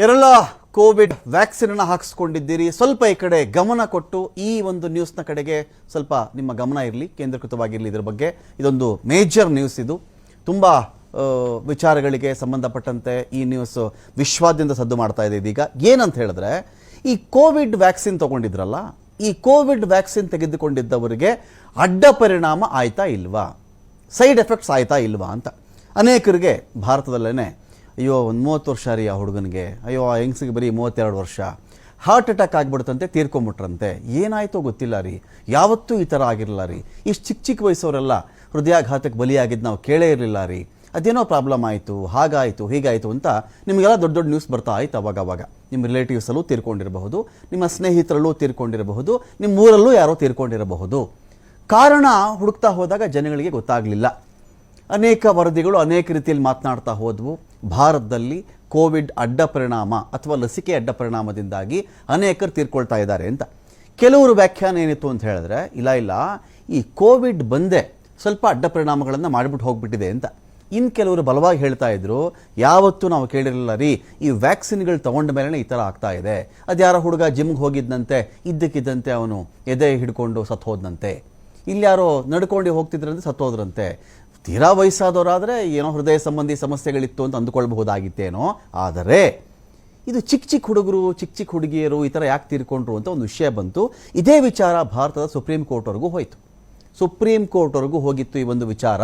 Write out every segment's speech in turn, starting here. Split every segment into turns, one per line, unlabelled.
ಯಾರೆಲ್ಲ Covid vaccine ಅನ್ನು ಹಾಕಿಸ್ಕೊಂಡಿದ್ದೀರಿ. ಸ್ವಲ್ಪ ಈ ಕಡೆ ಗಮನ ಕೊಟ್ಟು ಈ ಒಂದು ನ್ಯೂಸ್ನ ಕಡೆಗೆ ಸ್ವಲ್ಪ ನಿಮ್ಮ ಗಮನ ಇರಲಿ, ಕೇಂದ್ರೀಕೃತವಾಗಿರಲಿ ಇದರ ಬಗ್ಗೆ. ಇದೊಂದು ಮೇಜರ್ ನ್ಯೂಸ್ ಇದು. ತುಂಬ ವಿಚಾರಗಳಿಗೆ ಸಂಬಂಧಪಟ್ಟಂತೆ ಈ ನ್ಯೂಸ್ ವಿಶ್ವಾದ್ಯಂತ ಸದ್ದು ಮಾಡ್ತಾ ಇದೆ ಇದೀಗ. ಏನಂತ ಹೇಳಿದ್ರೆ, ಈ ಕೋವಿಡ್ ವ್ಯಾಕ್ಸಿನ್ ತಗೊಂಡಿದ್ರಲ್ಲ, ಈ ಕೋವಿಡ್ ವ್ಯಾಕ್ಸಿನ್ ತೆಗೆದುಕೊಂಡಿದ್ದವರಿಗೆ ಅಡ್ಡ ಪರಿಣಾಮ ಆಯ್ತಾ ಇಲ್ವಾ? ಸೈಡ್ ಎಫೆಕ್ಟ್ಸ್ ಆಯ್ತಾ ಇಲ್ವಾ ಅಂತ. ಅನೇಕರಿಗೆ ಭಾರತದಲ್ಲೇ ಅಯ್ಯೋ, ಒಂದು ಮೂವತ್ತು ವರ್ಷ ರೀ ಆ ಹುಡುಗನಿಗೆ. ಅಯ್ಯೋ, ಆ ಹೆಂಗ್ಸಿಗೆ ಬರೀ ಮೂವತ್ತೆರಡು ವರ್ಷ. ಹಾರ್ಟ್ ಅಟ್ಯಾಕ್ ಆಗಿಬಿಡ್ತಂತೆ, ತೀರ್ಕೊಂಬಿಟ್ರಂತೆ. ಏನಾಯ್ತೋ ಗೊತ್ತಿಲ್ಲ ರೀ. ಯಾವತ್ತೂ ಈ ಥರ ಆಗಿರಲಿಲ್ಲ ರೀ. ಇಷ್ಟು ಚಿಕ್ಕ ಚಿಕ್ಕ ವಯಸ್ಸವರೆಲ್ಲ ಹೃದಯಾಘಾತಕ್ಕೆ ಬಲಿಯಾಗಿದ್ದು ನಾವು ಕೇಳೇ ಇರಲಿಲ್ಲ ರೀ. ಅದೇನೋ ಪ್ರಾಬ್ಲಮ್ ಆಯಿತು, ಹಾಗಾಯಿತು, ಹೀಗಾಯಿತು ಅಂತ ನಿಮಗೆಲ್ಲ ದೊಡ್ಡ ದೊಡ್ಡ ನ್ಯೂಸ್ ಬರ್ತಾ ಆಯ್ತು ಅವಾಗ ಅವಾಗ ನಿಮ್ಮ ರಿಲೇಟಿವ್ಸಲ್ಲೂ ತೀರ್ಕೊಂಡಿರಬಹುದು, ನಿಮ್ಮ ಸ್ನೇಹಿತರಲ್ಲೂ ತೀರ್ಕೊಂಡಿರಬಹುದು ನಿಮ್ಮ ಊರಲ್ಲೂ ಯಾರೋ ತೀರ್ಕೊಂಡಿರಬಹುದು. ಕಾರಣ ಹುಡುಕ್ತಾ ಹೋದಾಗ ಜನಗಳಿಗೆ ಗೊತ್ತಾಗಲಿಲ್ಲ. ಅನೇಕ ವರದಿಗಳು ಅನೇಕ ರೀತಿಯಲ್ಲಿ ಮಾತನಾಡ್ತಾ ಹೋದವು. ಭಾರತದಲ್ಲಿ ಕೋವಿಡ್ ಅಡ್ಡ ಪರಿಣಾಮ ಅಥವಾ ಲಸಿಕೆ ಅಡ್ಡ ಪರಿಣಾಮದಿಂದಾಗಿ ಅನೇಕರು ತೀರ್ಕೊಳ್ತಾ ಇದ್ದಾರೆ ಅಂತ. ಕೆಲವರು ವ್ಯಾಖ್ಯಾನ ಏನಿತ್ತು ಅಂತ ಹೇಳಿದ್ರೆ, ಇಲ್ಲ ಇಲ್ಲ, ಈ ಕೋವಿಡ್ ಬಂದೇ ಸ್ವಲ್ಪ ಅಡ್ಡ ಪರಿಣಾಮಗಳನ್ನು ಮಾಡಿಬಿಟ್ಟು ಹೋಗ್ಬಿಟ್ಟಿದೆ ಅಂತ. ಇನ್ನು ಕೆಲವರು ಬಲವಾಗಿ ಹೇಳ್ತಾ ಇದ್ರು, ಯಾವತ್ತೂ ನಾವು ಕೇಳಿರಲಿಲ್ಲ ರೀ, ಈ ವ್ಯಾಕ್ಸಿನ್ಗಳು ತಗೊಂಡ ಮೇಲೆ ಈ ಥರ ಆಗ್ತಾ ಇದೆ. ಅದ್ಯಾರ ಹುಡುಗ ಜಿಮ್ಗೆ ಹೋಗಿದ್ದಂತೆ ಇದ್ದಕ್ಕಿದ್ದಂತೆ ಅವನು ಎದೆ ಹಿಡ್ಕೊಂಡು ಸತ್ತು ಹೋದ್ನಂತೆ ಯಾರೋ ನಡ್ಕೊಂಡು ಹೋಗ್ತಿದ್ರಂತೆ ಸತ್ತೋದ್ರಂತೆ. ತೀರಾ ವಯಸ್ಸಾದವರಾದರೆ ಏನೋ ಹೃದಯ ಸಂಬಂಧಿ ಸಮಸ್ಯೆಗಳಿತ್ತು ಅಂತ ಅಂದುಕೊಳ್ಬಹುದಾಗಿತ್ತೇನೋ. ಆದರೆ ಇದು ಚಿಕ್ಕ ಚಿಕ್ಕ ಹುಡುಗರು ಚಿಕ್ಕ ಚಿಕ್ಕ ಹುಡುಗಿಯರು ಈ ಥರ ಯಾಕೆ ತೀರ್ಕೊಂಡ್ರು ಅಂತ ಒಂದು ವಿಷಯ ಬಂತು. ಇದೇ ವಿಚಾರ ಭಾರತದ ಸುಪ್ರೀಂ ಕೋರ್ಟ್ವರೆಗೂ ಹೋಯಿತು. ಸುಪ್ರೀಂ ಕೋರ್ಟ್ವರೆಗೂ ಹೋಗಿತ್ತು ಈ ಒಂದು ವಿಚಾರ.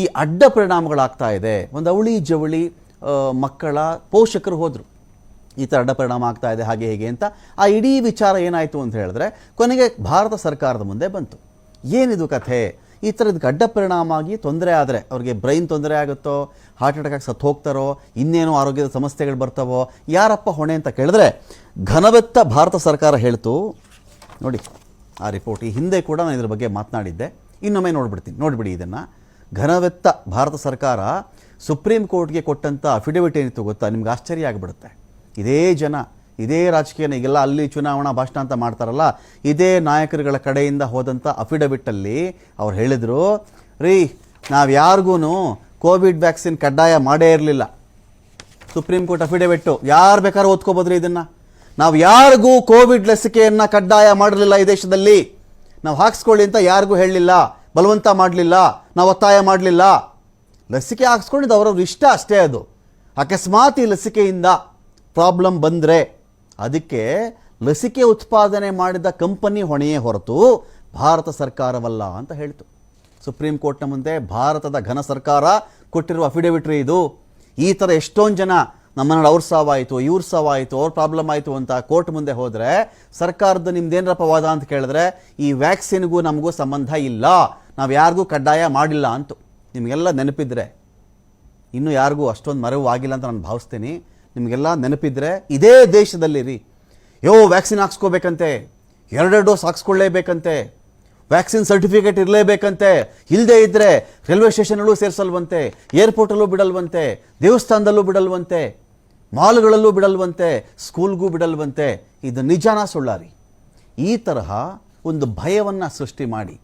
ಈ ಅಡ್ಡ ಪರಿಣಾಮಗಳಾಗ್ತಾ ಇದೆ. ಒಂದು ಅವಳಿ ಜವಳಿ ಮಕ್ಕಳ ಪೋಷಕರು ಹೋದರು. ಈ ಥರ ಅಡ್ಡ ಪರಿಣಾಮ ಆಗ್ತಾ ಇದೆ, ಹಾಗೆ ಹೇಗೆ ಅಂತ. ಆ ಇಡೀ ವಿಚಾರ ಏನಾಯಿತು ಅಂತ ಹೇಳಿದ್ರೆ ಕೊನೆಗೆ ಭಾರತ ಸರ್ಕಾರದ ಮುಂದೆ ಬಂತು. ಏನಿದು ಕಥೆ? ಈ ಥರದ್ದು ಅಡ್ಡ ಪರಿಣಾಮ ಆಗಿ ತೊಂದರೆ ಆದರೆ, ಅವ್ರಿಗೆ ಬ್ರೈನ್ ತೊಂದರೆ ಆಗುತ್ತೋ, ಹಾರ್ಟ್ ಅಟ್ಯಾಕ್ ಆಗಿ ಸತ್ತು ಹೋಗ್ತಾರೋ, ಇನ್ನೇನೋ ಆರೋಗ್ಯದ ಸಮಸ್ಯೆಗಳು ಬರ್ತಾವೋ, ಯಾರಪ್ಪ ಹೊಣೆ ಅಂತ ಕೇಳಿದ್ರೆ ಘನವೆತ್ತ ಭಾರತ ಸರ್ಕಾರ ಹೇಳ್ತು, ನೋಡಿ, ಆ ರಿಪೋರ್ಟ್. ಈ ಹಿಂದೆ ಕೂಡ ನಾನು ಇದ್ರ ಬಗ್ಗೆ ಮಾತನಾಡಿದ್ದೆ. ಇನ್ನೊಮ್ಮೆ ನೋಡ್ಬಿಡ್ತೀನಿ. ನೋಡಿಬಿಡಿ ಇದನ್ನು. ಘನವೆತ್ತ ಭಾರತ ಸರ್ಕಾರ ಸುಪ್ರೀಂ ಕೋರ್ಟ್ಗೆ ಕೊಟ್ಟಂಥ ಅಫಿಡವಿಟ್ ಏನಿತ್ತು ಗೊತ್ತಾ? ನಿಮ್ಗೆ ಆಶ್ಚರ್ಯ ಆಗಿಬಿಡುತ್ತೆ. ಇದೇ ಜನ ಇದೇ ರಾಜಕೀಯ ಈಗೆಲ್ಲ ಅಲ್ಲಿ ಚುನಾವಣಾ ಭಾಷಣ ಅಂತ ಮಾಡ್ತಾರಲ್ಲ, ಇದೇ ನಾಯಕರುಗಳ ಕಡೆಯಿಂದ ಹೋದಂಥ ಅಫಿಡವಿಟ್ಟಲ್ಲಿ ಅವ್ರು ಹೇಳಿದರು, ರೀ, ನಾವು ಯಾರಿಗೂ ಕೋವಿಡ್ ವ್ಯಾಕ್ಸಿನ್ ಕಡ್ಡಾಯ ಮಾಡೇ ಇರಲಿಲ್ಲ. ಸುಪ್ರೀಂ ಕೋರ್ಟ್ ಅಫಿಡವಿಟ್ಟು, ಯಾರು ಬೇಕಾದ್ರೂ ಓದ್ಕೋಬೋದ್ರಿ ಇದನ್ನು? ನಾವು ಯಾರಿಗೂ ಕೋವಿಡ್ ಲಸಿಕೆಯನ್ನು ಕಡ್ಡಾಯ ಮಾಡಲಿಲ್ಲ ಈ ದೇಶದಲ್ಲಿ. ನಾವು ಹಾಕಿಸ್ಕೊಳ್ಳಿ ಅಂತ ಯಾರಿಗೂ ಹೇಳಲಿಲ್ಲ ಬಲವಂತ ಮಾಡಲಿಲ್ಲ, ನಾವು ಒತ್ತಾಯ ಮಾಡಲಿಲ್ಲ. ಲಸಿಕೆ ಹಾಕ್ಸ್ಕೊಂಡಿದ್ದು ಅವ್ರವ್ರ ಇಷ್ಟ ಅಷ್ಟೇ ಅದು. ಅಕಸ್ಮಾತ್ ಈ ಲಸಿಕೆಯಿಂದ ಪ್ರಾಬ್ಲಮ್ ಬಂದರೆ ಅದಕ್ಕೆ ಲಸಿಕೆ ಉತ್ಪಾದನೆ ಮಾಡಿದ ಕಂಪನಿ ಹೊಣೆಯೇ ಹೊರತು ಭಾರತ ಸರ್ಕಾರವಲ್ಲ ಅಂತ ಹೇಳ್ತು. ಸುಪ್ರೀಂ ಕೋರ್ಟ್ನ ಮುಂದೆ ಭಾರತದ ಘನ ಸರ್ಕಾರ ಕೊಟ್ಟಿರುವ ಅಫಿಡವಿಟ್ರಿ ಇದು. ಈ ಥರ ಎಷ್ಟೊಂದು ಜನ ನಮ್ಮನ್ನ ಅವ್ರ ಸಾವಾಯಿತು, ಇವ್ರ ಸಾವಾಯಿತು, ಅವ್ರ ಪ್ರಾಬ್ಲಮ್ ಆಯಿತು ಅಂತ ಕೋರ್ಟ್ ಮುಂದೆ ಹೋದರೆ ಸರ್ಕಾರದ ನಿಮ್ದೇನರಪ್ಪ ವಾದ ಅಂತ ಕೇಳಿದ್ರೆ ಈ ವ್ಯಾಕ್ಸಿನ್ಗೂ ನಮಗೂ ಸಂಬಂಧ ಇಲ್ಲ, ನಾವು ಯಾರಿಗೂ ಕಡ್ಡಾಯ ಮಾಡಿಲ್ಲ ಅಂತು. ನಿಮಗೆಲ್ಲ ನೆನಪಿದ್ರೆ. ಇನ್ನೂ ಯಾರಿಗೂ ಅಷ್ಟೊಂದು ಮರೆವು ಆಗಿಲ್ಲ ಅಂತ ನಾನು ಭಾವಿಸ್ತೀನಿ. ನಿಮಗೆಲ್ಲ ನೆನಪಿದ್ರೆ ಇದೇ ದೇಶದಲ್ಲಿ ರೀ ಯೋ, ವ್ಯಾಕ್ಸಿನ್ ಹಾಕ್ಸ್ಕೋಬೇಕಂತೆ. ಎರಡೆರಡು ಡೋಸ್ ಹಾಕ್ಸ್ಕೊಳ್ಳೇಬೇಕಂತೆ. ವ್ಯಾಕ್ಸಿನ್ ಸರ್ಟಿಫಿಕೇಟ್ ಇರಲೇಬೇಕಂತೆ. ಇಲ್ಲದೇ ಇದ್ದರೆ ರೈಲ್ವೆ ಸ್ಟೇಷನಲ್ಲೂ ಸೇರಿಸಲ್ವಂತೆ, ಏರ್ಪೋರ್ಟಲ್ಲೂ ಬಿಡಲ್ವಂತೆ, ದೇವಸ್ಥಾನದಲ್ಲೂ ಬಿಡಲ್ವಂತೆ, ಮಾಲ್ಗಳಲ್ಲೂ ಬಿಡಲ್ವಂತೆ, ಸ್ಕೂಲ್ಗೂ ಬಿಡಲ್ವಂತೆ. ಇದು ನಿಜಾನ ಸುಳ್ಳಾರಿ. ಈ ತರಹ ಒಂದು ಭಯವನ್ನು ಸೃಷ್ಟಿ ಮಾಡಿ,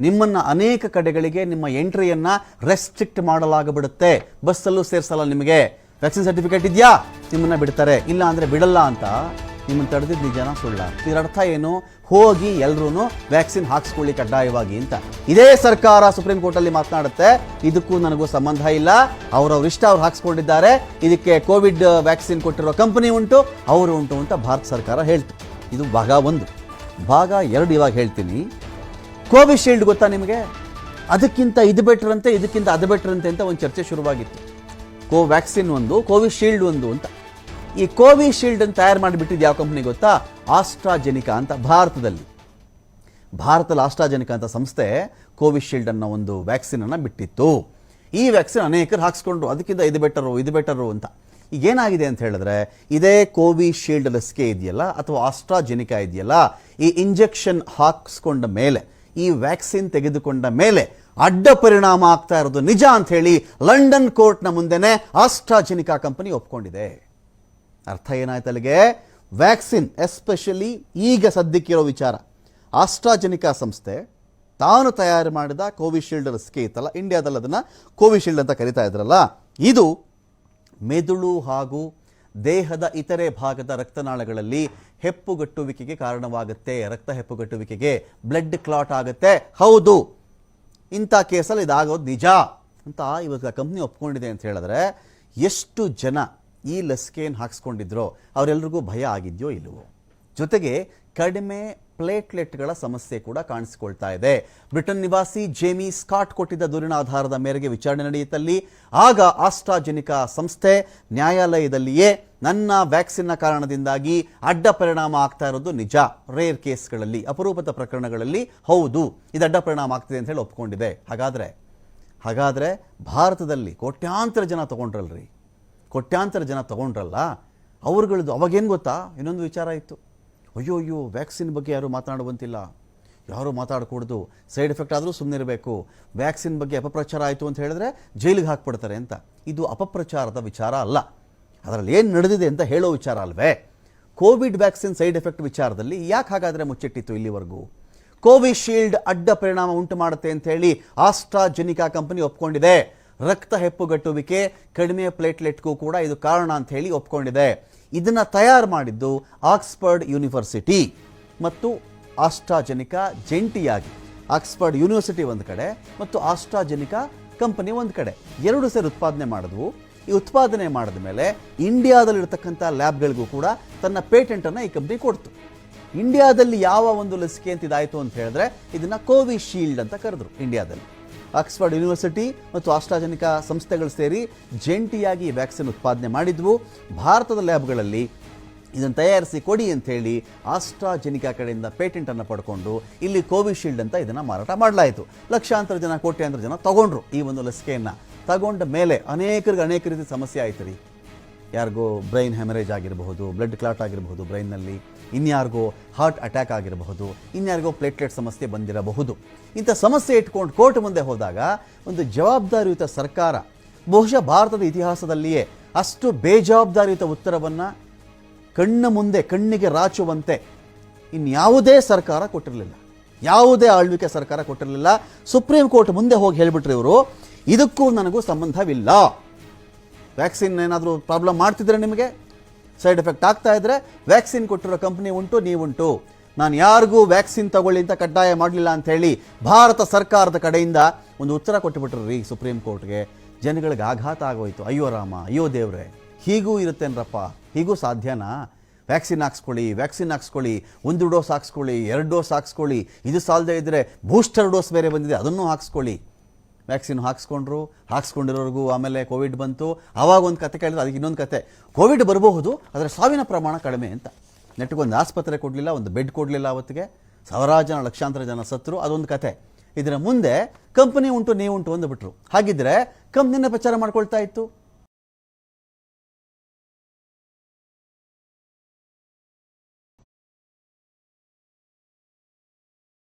ನಿಮ್ಮನ್ನು ಅನೇಕ ಕಡೆಗಳಿಗೆ ನಿಮ್ಮ ಎಂಟ್ರಿಯನ್ನು ರೆಸ್ಟ್ರಿಕ್ಟ್ ಮಾಡಲಾಗಬಿಡುತ್ತೆ. ಬಸ್ಸಲ್ಲೂ ಸೇರಿಸಲ್ಲ ನಿಮಗೆ. ವ್ಯಾಕ್ಸಿನ್ ಸರ್ಟಿಫಿಕೇಟ್ ಇದೆಯಾ? ನಿಮ್ಮನ್ನು ಬಿಡ್ತಾರೆ. ಇಲ್ಲ ಅಂದರೆ ಬಿಡಲ್ಲ ಅಂತ ನಿಮ್ಮನ್ನು ತಡೆದಿದ್ದು ನಿಜಾನ ಸುಳ್ಳ. ಇದರ ಅರ್ಥ ಏನು? ಹೋಗಿ ಎಲ್ಲರೂ ವ್ಯಾಕ್ಸಿನ್ ಹಾಕಿಸ್ಕೊಳ್ಳಿ ಕಡ್ಡಾಯವಾಗಿ ಅಂತ. ಇದೇ ಸರ್ಕಾರ ಸುಪ್ರೀಂ ಕೋರ್ಟಲ್ಲಿ ಮಾತನಾಡುತ್ತೆ. ಇದಕ್ಕೂ ನನಗೂ ಸಂಬಂಧ ಇಲ್ಲ. ಅವರವ್ರ ಇಷ್ಟ ಅವ್ರು ಹಾಕಿಸ್ಕೊಂಡಿದ್ದಾರೆ. ಇದಕ್ಕೆ ಕೋವಿಡ್ ವ್ಯಾಕ್ಸಿನ್ ಕೊಟ್ಟಿರೋ ಕಂಪನಿ ಉಂಟು, ಅವರು ಉಂಟು ಅಂತ ಭಾರತ ಸರ್ಕಾರ ಹೇಳ್ತು. ಇದು ಭಾಗ ಒಂದು. ಭಾಗ ಎರಡು ಇವಾಗ ಹೇಳ್ತೀನಿ. ಕೋವಿಶೀಲ್ಡ್ ಗೊತ್ತಾ ನಿಮಗೆ? ಅದಕ್ಕಿಂತ ಇದು ಬೆಟ್ರಂತೆ ಇದಕ್ಕಿಂತ ಅದು ಬೆಟ್ರಂತೆ ಅಂತ ಒಂದು ಚರ್ಚೆ ಶುರುವಾಗಿತ್ತು. ಕೋವ್ಯಾಕ್ಸಿನ್ ಒಂದು, ಕೋವಿಶೀಲ್ಡ್ ಒಂದು ಅಂತ. ಈ ಕೋವಿಶೀಲ್ಡ್ ಅನ್ನು ತಯಾರು ಮಾಡಿಬಿಟ್ಟಿದ್ದು ಯಾವ ಕಂಪ್ನಿ ಗೊತ್ತಾ? ಆಸ್ಟ್ರಾಜೆನಿಕಾ ಅಂತ ಭಾರತದಲ್ಲಿ. ಭಾರತದಲ್ಲಿ ಆಸ್ಟ್ರಾಜೆನಿಕಾ ಅಂತ ಸಂಸ್ಥೆ ಕೋವಿಶೀಲ್ಡ್ ಅನ್ನೋ ಒಂದು ವ್ಯಾಕ್ಸಿನ್ ಅನ್ನು ಬಿಟ್ಟಿತ್ತು. ಈ ವ್ಯಾಕ್ಸಿನ್ ಅನೇಕರು ಹಾಕ್ಸ್ಕೊಂಡ್ರು. ಅದಕ್ಕಿಂತ ಇದು ಬೆಟರು ಇದು ಬೆಟರು ಅಂತ. ಈಗ ಏನಾಗಿದೆ ಅಂತ ಹೇಳಿದ್ರೆ, ಇದೇ ಕೋವಿಶೀಲ್ಡ್ ಲಸಿಕೆ ಇದೆಯಲ್ಲ ಅಥವಾ ಆಸ್ಟ್ರಾಜೆನಿಕಾ ಇದೆಯಲ್ಲ, ಈ ಇಂಜೆಕ್ಷನ್ ಹಾಕ್ಸ್ಕೊಂಡ ಮೇಲೆ, ಈ ವ್ಯಾಕ್ಸಿನ್ ತೆಗೆದುಕೊಂಡ ಮೇಲೆ ಅಡ್ಡ ಪರಿಣಾಮ ಆಗ್ತಾ ಇರೋದು ನಿಜ ಅಂತ ಹೇಳಿ ಲಂಡನ್ ಕೋರ್ಟ್ನ ಮುಂದೆನೆ ಆಸ್ಟ್ರಾಜೆನಿಕಾ ಕಂಪನಿ ಒಪ್ಕೊಂಡಿದೆ. ಅರ್ಥ ಏನಾಯ್ತು ಅಲ್ಲಿಗೆ? ವ್ಯಾಕ್ಸಿನ್, ಎಸ್ಪೆಷಲಿ ಈಗ ಸದ್ಯಕ್ಕಿರೋ ವಿಚಾರ. ಆಸ್ಟ್ರಾಜೆನಿಕಾ ಸಂಸ್ಥೆ ತಾನು ತಯಾರು ಮಾಡಿದ ಕೋವಿಶೀಲ್ಡ್ ಲಸಿಕೆ ಇತ್ತಲ್ಲ, ಇಂಡಿಯಾದಲ್ಲಿ ಅದನ್ನು ಕೋವಿಶೀಲ್ಡ್ ಅಂತ ಕರಿತಾ ಇದ್ರಲ್ಲ, ಇದು ಮೆದುಳು ಹಾಗೂ ದೇಹದ ಇತರೆ ಭಾಗದ ರಕ್ತನಾಳಗಳಲ್ಲಿ ಹೆಪ್ಪುಗಟ್ಟುವಿಕೆಗೆ ಕಾರಣವಾಗುತ್ತೆ. ರಕ್ತ ಹೆಪ್ಪುಗಟ್ಟುವಿಕೆಗೆ ಬ್ಲಡ್ ಕ್ಲಾಟ್ ಆಗುತ್ತೆ. ಹೌದು ಇಂಥ ಕೇಸಲ್ಲಿ ಇದಾಗೋದು ನಿಜ ಅಂತ ಇವಾಗ ಕಂಪ್ನಿ ಒಪ್ಕೊಂಡಿದೆ ಅಂತ ಹೇಳಿದ್ರೆ ಎಷ್ಟು ಜನ ಈ ಲಸಿಕೆಯನ್ನು ಹಾಕಿಸ್ಕೊಂಡಿದ್ರೋ ಅವರೆಲ್ರಿಗೂ ಭಯ ಆಗಿದೆಯೋ ಇಲ್ಲವೋ ಜೊತೆಗೆ ಕಡಿಮೆ ಪ್ಲೇಟ್ಲೆಟ್ಗಳ ಸಮಸ್ಯೆ ಕೂಡ ಕಾಣಿಸಿಕೊಳ್ತಾ ಇದೆ. ಬ್ರಿಟನ್ ನಿವಾಸಿ ಜೇಮಿ ಸ್ಕಾಟ್ ಕೊಟ್ಟಿದ್ದ ದೂರಿನ ಆಧಾರದ ಮೇರೆಗೆ ವಿಚಾರಣೆ ನಡೆಯುತ್ತಲ್ಲಿ. ಆಗ ಆಸ್ಟ್ರಾಜೆನಿಕಾ ಸಂಸ್ಥೆ ನ್ಯಾಯಾಲಯದಲ್ಲಿಯೇ ನನ್ನ ವ್ಯಾಕ್ಸಿನ್ನ ಕಾರಣದಿಂದಾಗಿ ಅಡ್ಡ ಪರಿಣಾಮ ಆಗ್ತಾ ಇರೋದು ನಿಜ. ರೇರ್ ಕೇಸ್ಗಳಲ್ಲಿ, ಅಪರೂಪದ ಪ್ರಕರಣಗಳಲ್ಲಿ ಹೌದು, ಇದು ಅಡ್ಡ ಪರಿಣಾಮ ಆಗ್ತಿದೆ ಅಂತ ಹೇಳಿ ಒಪ್ಕೊಂಡಿದೆ. ಹಾಗಾದರೆ ಹಾಗಾದರೆ ಭಾರತದಲ್ಲಿ ಕೋಟ್ಯಾಂತರ ಜನ ತಗೊಂಡ್ರಲ್ರಿ. ಕೋಟ್ಯಾಂತರ ಜನ ತಗೊಂಡ್ರಲ್ಲ, ಅವ್ರುಗಳದ್ದು ಅವಾಗೇನು ಗೊತ್ತಾ? ಇನ್ನೊಂದು ವಿಚಾರ ಇತ್ತು. ಅಯ್ಯೋ ಅಯ್ಯೋ ವ್ಯಾಕ್ಸಿನ್ ಬಗ್ಗೆ ಯಾರೂ ಮಾತನಾಡುವಂತಿಲ್ಲ. ಯಾರು ಮಾತಾಡಕೂಡ್ದು. ಸೈಡ್ ಎಫೆಕ್ಟ್ ಆದರೂ ಸುಮ್ಮನಿರಬೇಕು ವ್ಯಾಕ್ಸಿನ್ ಬಗ್ಗೆ ಅಪಪ್ರಚಾರ ಆಯಿತು ಅಂತ ಹೇಳಿದ್ರೆ ಜೈಲಿಗೆ ಹಾಕ್ಬಿಡ್ತಾರೆ ಅಂತ. ಇದು ಅಪಪ್ರಚಾರದ ವಿಚಾರ ಅಲ್ಲ. ಅದರಲ್ಲಿ ಏನು ನಡೆದಿದೆ ಅಂತ ಹೇಳೋ ವಿಚಾರ ಅಲ್ವೇ? ಕೋವಿಡ್ ವ್ಯಾಕ್ಸಿನ್ ಸೈಡ್ ಎಫೆಕ್ಟ್ ವಿಚಾರದಲ್ಲಿ ಯಾಕೆ ಹಾಗಾದರೆ ಮುಚ್ಚಿಟ್ಟಿತ್ತು ಇಲ್ಲಿವರೆಗೂ? ಕೋವಿಶೀಲ್ಡ್ ಅಡ್ಡ ಪರಿಣಾಮ ಉಂಟು ಮಾಡುತ್ತೆ ಅಂತ ಹೇಳಿ ಆಸ್ಟ್ರಾಜೆನಿಕಾ ಕಂಪನಿ ಒಪ್ಕೊಂಡಿದೆ. ರಕ್ತ ಹೆಪ್ಪುಗಟ್ಟುವಿಕೆ, ಕಡಿಮೆ ಪ್ಲೇಟ್ಲೆಟ್ಗೂ ಕೂಡ ಇದು ಕಾರಣ ಅಂತ ಹೇಳಿ ಒಪ್ಕೊಂಡಿದೆ. ಇದನ್ನು ತಯಾರು ಮಾಡಿದ್ದು ಆಕ್ಸ್ಫರ್ಡ್ ಯೂನಿವರ್ಸಿಟಿ ಮತ್ತು ಆಸ್ಟ್ರಾಜೆನಿಕಾ ಜಂಟಿಯಾಗಿ. ಆಕ್ಸ್ಫರ್ಡ್ ಯೂನಿವರ್ಸಿಟಿ ಒಂದು ಕಡೆ ಮತ್ತು ಆಸ್ಟ್ರಾಜೆನಿಕಾ ಕಂಪನಿ ಒಂದು ಕಡೆ. ಎರಡು ಸೇರಿ ಉತ್ಪಾದನೆ ಮಾಡಿದ್ವು. ಈ ಉತ್ಪಾದನೆ ಮಾಡಿದ ಮೇಲೆ ಇಂಡಿಯಾದಲ್ಲಿರ್ತಕ್ಕಂಥ ಲ್ಯಾಬ್ಗಳಿಗೂ ಕೂಡ ತನ್ನ ಪೇಟೆಂಟನ್ನು ಈ ಕಂಪ್ನಿ ಕೊಡ್ತು. ಇಂಡಿಯಾದಲ್ಲಿ ಯಾವ ಒಂದು ಲಸಿಕೆ ಅಂತ ಇದಾಯಿತು ಅಂತ ಹೇಳಿದ್ರೆ ಇದನ್ನು ಕೋವಿಶೀಲ್ಡ್ ಅಂತ ಕರೆದ್ರು ಇಂಡಿಯಾದಲ್ಲಿ. ಆಕ್ಸ್ಫರ್ಡ್ ಯೂನಿವರ್ಸಿಟಿ ಮತ್ತು ಆಸ್ಟ್ರಾಜೆನಿಕಾ ಸಂಸ್ಥೆಗಳು ಸೇರಿ ಜಂಟಿಯಾಗಿ ಈ ವ್ಯಾಕ್ಸಿನ್ ಉತ್ಪಾದನೆ ಮಾಡಿದ್ವು. ಭಾರತದ ಲ್ಯಾಬ್ಗಳಲ್ಲಿ ಇದನ್ನು ತಯಾರಿಸಿ ಕೊಡಿ ಅಂತ ಹೇಳಿ ಆಸ್ಟ್ರಾಜೆನಿಕಾ ಕಡೆಯಿಂದ ಪೇಟೆಂಟನ್ನು ಪಡ್ಕೊಂಡು ಇಲ್ಲಿ ಕೋವಿಶೀಲ್ಡ್ ಅಂತ ಇದನ್ನು ಮಾರಾಟ ಮಾಡಲಾಯಿತು. ಲಕ್ಷಾಂತರ ಜನ, ಕೋಟ್ಯಾಂತರ ಜನ ತಗೊಂಡ್ರು ಈ ಒಂದು ಲಸಿಕೆಯನ್ನು. ತಗೊಂಡ ಮೇಲೆ ಅನೇಕರಿಗೆ ಅನೇಕ ರೀತಿ ಸಮಸ್ಯೆ ಆಯ್ತು ರೀ. ಯಾರಿಗೋ ಬ್ರೈನ್ ಹೆಮರೇಜ್ ಆಗಿರಬಹುದು, ಬ್ಲಡ್ ಕ್ಲಾಟ್ ಆಗಿರಬಹುದು ಬ್ರೈನ್ನಲ್ಲಿ, ಇನ್ಯಾರಿಗೋ ಹಾರ್ಟ್ ಅಟ್ಯಾಕ್ ಆಗಿರಬಹುದು, ಇನ್ಯಾರಿಗೋ ಪ್ಲೇಟ್ಲೆಟ್ ಸಮಸ್ಯೆ ಬಂದಿರಬಹುದು. ಇಂಥ ಸಮಸ್ಯೆ ಇಟ್ಕೊಂಡು ಕೋರ್ಟ್ ಮುಂದೆ ಹೋದಾಗ ಒಂದು ಜವಾಬ್ದಾರಿಯುತ ಸರ್ಕಾರ, ಬಹುಶಃ ಭಾರತದ ಇತಿಹಾಸದಲ್ಲಿಯೇ ಅಷ್ಟು ಬೇಜವಾಬ್ದಾರಿಯುತ ಉತ್ತರವನ್ನು ಕಣ್ಣ ಮುಂದೆ, ಕಣ್ಣಿಗೆ ರಾಚುವಂತೆ ಇನ್ಯಾವುದೇ ಸರ್ಕಾರ ಕೊಟ್ಟಿರಲಿಲ್ಲ. ಯಾವುದೇ ಆಳ್ವಿಕೆ ಸರ್ಕಾರ ಕೊಟ್ಟಿರಲಿಲ್ಲ. ಸುಪ್ರೀಂ ಕೋರ್ಟ್ ಮುಂದೆ ಹೋಗಿ ಹೇಳಿಬಿಟ್ರಿ ಇವರು ಇದಕ್ಕೂ ನನಗೂ ಸಂಬಂಧವಿಲ್ಲ. ವ್ಯಾಕ್ಸಿನ್ ಏನಾದರೂ ಪ್ರಾಬ್ಲಮ್ ಮಾಡ್ತಿದ್ರೆ ನಿಮಗೆ? ಸೈಡ್ ಎಫೆಕ್ಟ್ ಆಗ್ತಾ ಇದ್ರೆ ವ್ಯಾಕ್ಸಿನ್ ಕೊಟ್ಟಿರೋ ಕಂಪ್ನಿ ಉಂಟು, ನೀವುಂಟು. ನಾನು ಯಾರಿಗೂ ವ್ಯಾಕ್ಸಿನ್ ತಗೊಳ್ಳಿ ಅಂತ ಕಡ್ಡಾಯ ಮಾಡಲಿಲ್ಲ ಅಂತ ಹೇಳಿ ಭಾರತ ಸರ್ಕಾರದ ಕಡೆಯಿಂದ ಒಂದು ಉತ್ತರ ಕೊಟ್ಟುಬಿಟ್ರು ರೀ ಸುಪ್ರೀಂ ಕೋರ್ಟ್ಗೆ. ಜನಗಳಿಗೆ ಆಘಾತ ಆಗೋಯ್ತು. ಅಯ್ಯೋ ರಾಮ, ಅಯ್ಯೋ ದೇವ್ರೆ. ಹೀಗೂ ಇರುತ್ತೇನ್ರಪ್ಪ ಹೀಗೂ ಸಾಧ್ಯನಾ? ವ್ಯಾಕ್ಸಿನ್ ಹಾಕ್ಸ್ಕೊಳ್ಳಿ ವ್ಯಾಕ್ಸಿನ್ ಹಾಕ್ಸ್ಕೊಳ್ಳಿ. ಒಂದು ಡೋಸ್ ಹಾಕ್ಸ್ಕೊಳ್ಳಿ, ಎರಡು ಡೋಸ್ ಹಾಕ್ಸ್ಕೊಳ್ಳಿ. ಇದು ಸಾಲದೇ ಇದ್ದರೆ ಬೂಸ್ಟರ್ ಡೋಸ್ ಬೇರೆ ಬಂದಿದೆ, ಅದನ್ನು ಹಾಕ್ಸ್ಕೊಳ್ಳಿ. ವ್ಯಾಕ್ಸಿನ್ ಹಾಕಿಸ್ಕೊಂಡ್ರು, ಹಾಕ್ಸ್ಕೊಂಡಿರೋರ್ಗೂ ಆಮೇಲೆ ಕೋವಿಡ್ ಬಂತು. ಆವಾಗ ಒಂದು ಕತೆ ಕೇಳಿದ್ರೆ, ಅದಕ್ಕೆ ಇನ್ನೊಂದು ಕತೆ. ಕೋವಿಡ್ ಬರಬಹುದು, ಆದರೆ ಸಾವಿನ ಪ್ರಮಾಣ ಕಡಿಮೆ ಅಂತ. ನೆಟ್ಟಿಗೊಂದು ಆಸ್ಪತ್ರೆ ಕೊಡಲಿಲ್ಲ, ಒಂದು ಬೆಡ್ ಕೊಡಲಿಲ್ಲ ಅವತ್ತಿಗೆ. ಸಾವಿರಾರು ಜನ, ಲಕ್ಷಾಂತರ ಜನ ಸತ್ತರು ಅದೊಂದು ಕತೆ. ಇದರ ಮುಂದೆ ಕಂಪನಿ ಉಂಟು ನೀವು ಉಂಟು ಅಂದುಬಿಟ್ರು. ಹಾಗಿದ್ರೆ ಕಂಪ್ನಿನ ಪ್ರಚಾರ ಮಾಡ್ಕೊಳ್ತಾ ಇತ್ತು.